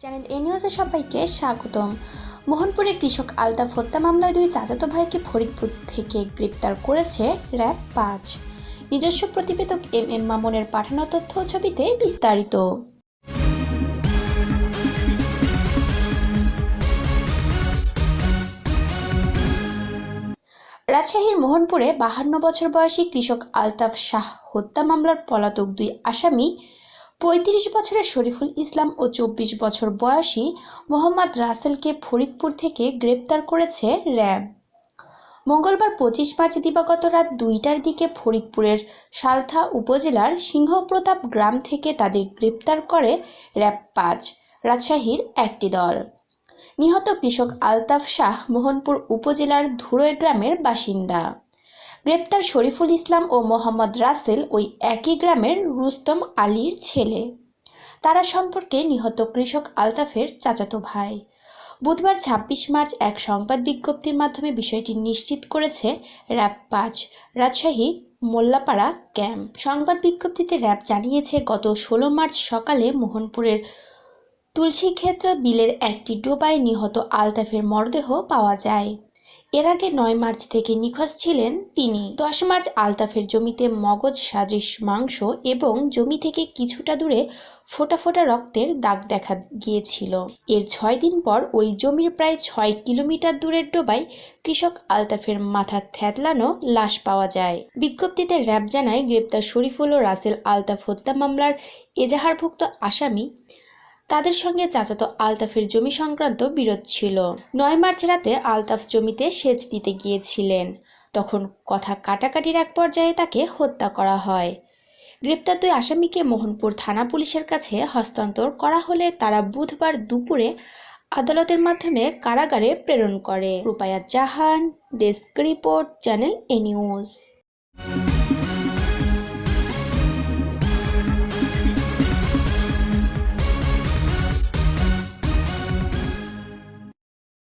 Channel এ নিউজে সবাইকে স্বাগতম। মোহনপুরে কৃষক আলতাফ হত্যা মামলায় দুই চাচাতো ভাইকে ফরিদপুর থেকে গ্রেপ্তার করেছে র্যাব পাঁচ। নিজস্ব প্রতিবেদক এম এম মামুনের পাঠানো তথ্য ছবিতে বিস্তারিত। রাজশাহীর মোহনপুরে বাহান্ন বছর বয়সী কৃষক আলতাফ শাহ হত্যা মামলার পলাতক দুই আসামি পঁয়ত্রিশ বছরের শরীফুল ইসলাম ও চব্বিশ বছর বয়সী মোহাম্মদ রাসেলকে ফরিদপুর থেকে গ্রেপ্তার করেছে র্যাব। মঙ্গলবার পঁচিশ মার্চ দিবাগত রাত দুইটার দিকে ফরিদপুরের সালথা উপজেলার সিংহপ্রতাপ গ্রাম থেকে তাদের গ্রেপ্তার করে র্যাব পাঁচ, রাজশাহীর একটি দল। নিহত কৃষক আলতাফ শাহ মোহনপুর উপজেলার ধুরোয় গ্রামের বাসিন্দা। গ্রেপ্তার শরীফুল ইসলাম ও মোহাম্মদ রাসেল ওই একই গ্রামের রুস্তম আলীর ছেলে। তারা সম্পর্কে নিহত কৃষক আলতাফের চাচাতো ভাই। বুধবার ছাব্বিশ মার্চ এক সংবাদ বিজ্ঞপ্তির মাধ্যমে বিষয়টি নিশ্চিত করেছে র্যাব পাঁচ রাজশাহী মোল্লাপাড়া ক্যাম্প। সংবাদ বিজ্ঞপ্তিতে র্যাব জানিয়েছে, গত ষোলো মার্চ সকালে মোহনপুরের তুলসীক্ষেত্র বিলের একটি ডোবায় নিহত আলতাফের মরদেহ পাওয়া যায়। এর আগে নয় মার্চ থেকে নিখোঁজ ছিলেন তিনি। দশ মার্চ আলতাফের জমিতে মগজ সাদৃশ মাংস এবং জমি থেকে কিছুটা দূরে ফোটা ফোটা রক্তের দাগ দেখা গিয়েছিল। এর ছয় দিন পর ওই জমির প্রায় ছয় কিলোমিটার দূরের ডোবায় কৃষক আলতাফের মাথা থ্যাতলানো লাশ পাওয়া যায়। বিজ্ঞপ্তিতে র্যাব জানায়, গ্রেপ্তার শরীফুল ও রাসেল আলতাফ হত্যা মামলার এজাহারভুক্ত আসামি তাদের সঙ্গে চাচাতো আলতাফের জমি সংক্রান্ত বিরোধ ছিল। নয় মার্চ রাতে আলতাফ জমিতে সেচ দিতে গিয়েছিলেন। তখন কথা কাটাকাটির এক পর্যায়ে তাকে হত্যা করা হয়। গ্রেপ্তার দুই আসামিকে মোহনপুর থানা পুলিশের কাছে হস্তান্তর করা হলে তারা বুধবার দুপুরে আদালতের মাধ্যমে কারাগারে প্রেরণ করে। Rupaya Jahan, desk report, channel A news.